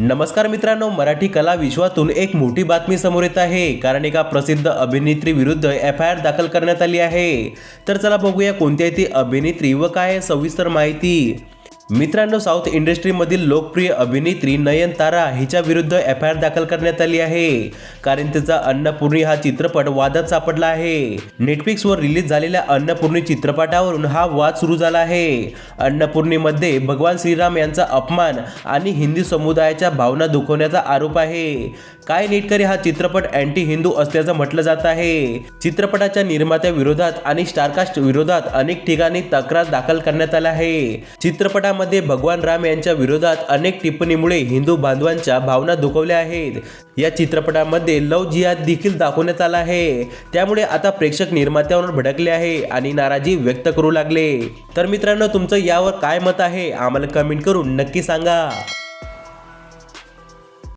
नमस्कार मित्रांनो मराठी कला विश्वातून एक मोठी बातमी समोर येत आहे. कारण एका प्रसिद्ध अभिनेत्री विरुद्ध एफ आय आर दाखल करण्यात आली आहे. तर चला बघूया कोणती आहे ती अभिनेत्री व काय सविस्तर माहिती. मित्रांनो साऊथ इंडस्ट्रीमधील लोकप्रिय अभिनेत्री नयनतारा हिच्या विरुद्ध एफ आय आर दाखल करण्यात आली आहे. कारण तिचा अन्नपूर्णी हा चित्रपट वादात सापडला आहे. नेटफ्लिक्सवर रिलीज झालेल्या अन्नपूर्णी चित्रपटावरून हा वाद सुरू झाला आहे. अन्नपूर्णीमध्ये भगवान श्रीराम यांचा अपमान आणि हिंदी समुदायाच्या भावना दुखवण्याचा आरोप आहे. काय नेटकरी हा चित्रपट अँटी हिंदू असल्याचं म्हटलं जात आहे? चित्रपटाच्या निर्मात्या विरोधात आणि स्टारकास्ट विरोधात अनेक ठिकाणी तक्रार दाखल करण्यात आल्या आहे. चित्रपटा चित्रपटामध्ये भगवान राम यांच्या विरोधात अनेक टिप्पणीमुळे हिंदू बांधवांच्या भावना दुखवल्या आहेत. या चित्रपटामध्ये लव जिहाद देखील दाखवण्यात आला आहे. त्यामुळे आता प्रेक्षक निर्मात्यावर भडकले आहे आणि नाराजी व्यक्त करू लागले. तर मित्रांनो तुमचं यावर काय मत आहे? आम्हाला कमेंट करून नक्की सांगा.